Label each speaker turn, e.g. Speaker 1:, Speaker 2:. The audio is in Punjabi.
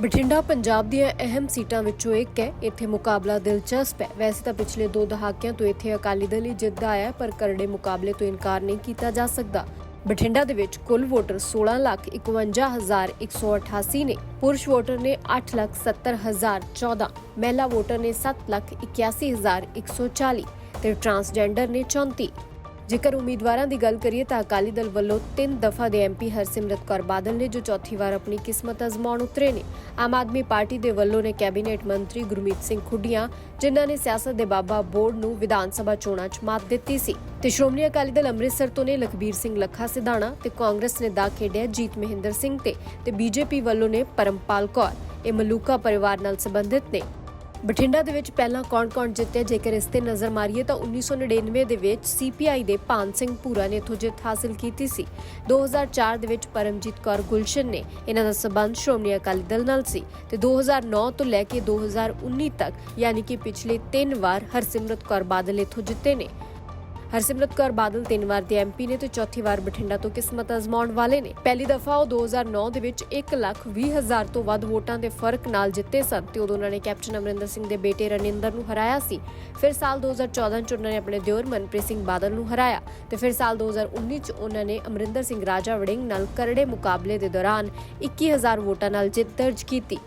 Speaker 1: ਬਠਿੰਡਾ, ਪੰਜਾਬ ਦੀਆਂ ਅਹਿਮ ਸੀਟਾਂ ਵਿੱਚੋਂ ਇੱਕ ਹੈ। ਇੱਥੇ ਮੁਕਾਬਲਾ ਦਿਲਚਸਪ ਹੈ। ਵੈਸੇ ਤਾਂ ਪਿਛਲੇ ਦੋ ਦਹਾਕਿਆਂ ਤੋਂ ਇੱਥੇ ਅਕਾਲੀ ਦਲ ਹੀ ਜਿੱਤਦਾ ਆਇਆ, ਪਰ ਕਰੜੇ ਮੁਕਾਬਲੇ ਤੋਂ ਇਨਕਾਰ ਨਹੀਂ ਕੀਤਾ ਜਾ ਸਕਦਾ। ਬਠਿੰਡਾ ਦੇ ਵਿੱਚ ਕੁੱਲ ਵੋਟਰ 16 ਲੱਖ 51188 ਨੇ। ਪੁਰਸ਼ ਵੋਟਰ ਨੇ 8 ਲੱਖ 70014 ਮਹਿਲਾ ਵੋਟਰ ਨੇ 7 ਲੱਖ 81140 ਤੇ ਟਰਾਂਸਜੈਂਡਰ ਨੇ 34 ਜੇਕਰ ਉਮੀਦਵਾਰਾਂ ਦੀ ਗੱਲ ਕਰੀਏ ਤਾਂ ਅਕਾਲੀ ਦਲ ਵੱਲੋਂ ਤਿੰਨ ਦਫਾ ਦੇ ਐਮਪੀ ਹਰਸਿਮਰਤ ਕੌਰ ਬਾਦਲ ਨੇ ਜੋ ਚੌਥੀ ਵਾਰ ਆਪਣੀ ਕਿਸਮਤ ਅਜ਼ਮਾਉਣ ਉਤਰੇ ਨੇ। ਆਮ ਆਦਮੀ ਪਾਰਟੀ ਦੇ ਵੱਲੋਂ ਨੇ ਕੈਬਨਿਟ ਮੰਤਰੀ ਗੁਰਮੀਤ ਸਿੰਘ ਖੁੱਡੀਆਂ, ਜਿਨ੍ਹਾਂ ਨੇ ਸਿਆਸਤ ਦੇ ਬਾਬਾ ਬੋਰਡ ਨੂੰ ਵਿਧਾਨ ਸਭਾ ਚੋਣਾਂ 'ਚ ਮਾਤ ਦਿੱਤੀ ਸੀ। ਤੇ ਸ਼੍ਰੋਮਣੀ ਅਕਾਲੀ ਦਲ ਅੰਮ੍ਰਿਤਸਰ ਤੋਂ ਨੇ ਲਖਬੀਰ ਸਿੰਘ ਲੱਖਾ ਸਿਧਾਣਾ ਤੇ ਕਾਂਗਰਸ ਨੇ ਦਾ ਖੇਡਿਆ ਜੀਤ ਮਹਿੰਦਰ ਸਿੰਘ ਤੇ ਤੇ ਬੀਜੇਪੀ ਵੱਲੋਂ ਨੇ ਪਰਮਪਾਲ ਕੌਰ। ਇਹ ਮਲੂਕਾ ਪਰਿਵਾਰ ਨਾਲ ਸੰਬੰਧਿਤ ਨੇ। ਬਠਿੰਡਾ ਦੇ ਵਿੱਚ ਪਹਿਲਾਂ ਕੌਣ-ਕੌਣ ਜਿੱਤਿਆ ਜੇਕਰ ਇਸ ਤੇ ਨਜ਼ਰ ਮਾਰੀਏ ਤਾਂ 1999 ਦੇ ਵਿੱਚ ਸੀਪੀਆਈ ਦੇ ਭਾਨ ਸਿੰਘ ਭੂਰਾ ਨੇ ਇੱਥੋਂ ਜਿੱਤ ਹਾਸਲ ਕੀਤੀ ਸੀ। 2004 ਦੇ ਵਿੱਚ ਪਰਮਜੀਤ ਕੌਰ ਗੁਲਸ਼ਨ ਨੇ ਇਹਨਾਂ ਦਾ ਸਬੰਧ ਸ਼੍ਰੋਮਣੀ ਅਕਾਲੀ ਦਲ ਨਾਲ ਸੀ ਤੇ 2009 ਤੋਂ ਲੈ ਕੇ 2019 ਤੱਕ, ਯਾਨੀ ਕਿ ਪਿਛਲੇ 3 ਵਾਰ ਹਰਸਿਮਰਤ ਕੌਰ ਬਾਦਲ ਇੱਥੋਂ ਜਿੱਤੇ ਨੇ। ਹਰਸਿਮਰਤ ਕੌਰ ਬਾਦਲ ਤਿੰਨ ਵਾਰ ਦੇ ਐਮਪੀ ਨੇ ਤੇ ਚੌਥੀ ਵਾਰ ਬਠਿੰਡਾ ਤੋਂ ਕਿਸਮਤ ਅਜ਼ਮਾਉਣ ਵਾਲੇ ਨੇ। ਪਹਿਲੀ ਦਫਾ ਉਹ 2009 ਦੇ ਵਿੱਚ 1 ਲੱਖ 20 ਹਜ਼ਾਰ ਤੋਂ ਵੱਧ ਵੋਟਾਂ ਦੇ ਫ਼ਰਕ ਨਾਲ ਜਿੱਤੇ ਸਨ ਤੇ ਉਦੋਂ ਉਹਨਾਂ ਨੇ ਕੈਪਟਨ ਅਮਰਿੰਦਰ ਸਿੰਘ ਦੇ ਬੇਟੇ ਰਣਿੰਦਰ ਨੂੰ ਹਰਾਇਆ ਸੀ। ਫਿਰ ਸਾਲ 2014 ਚ ਉਹਨਾਂ ਨੇ ਆਪਣੇ ਦਿਓਰ ਮਨਪ੍ਰੀਤ ਸਿੰਘ ਬਾਦਲ ਨੂੰ ਹਰਾਇਆ ਤੇ ਫਿਰ ਸਾਲ 2019 ਚ ਉਹਨਾਂ ਨੇ ਅਮਰਿੰਦਰ ਸਿੰਘ ਰਾਜਾ ਵੜਿੰਗ ਨਾਲ ਕਰੜੇ ਮੁਕਾਬਲੇ ਦੇ ਦੌਰਾਨ 21000 ਵੋਟਾਂ ਨਾਲ ਜਿੱਤ ਦਰਜ ਕੀਤੀ।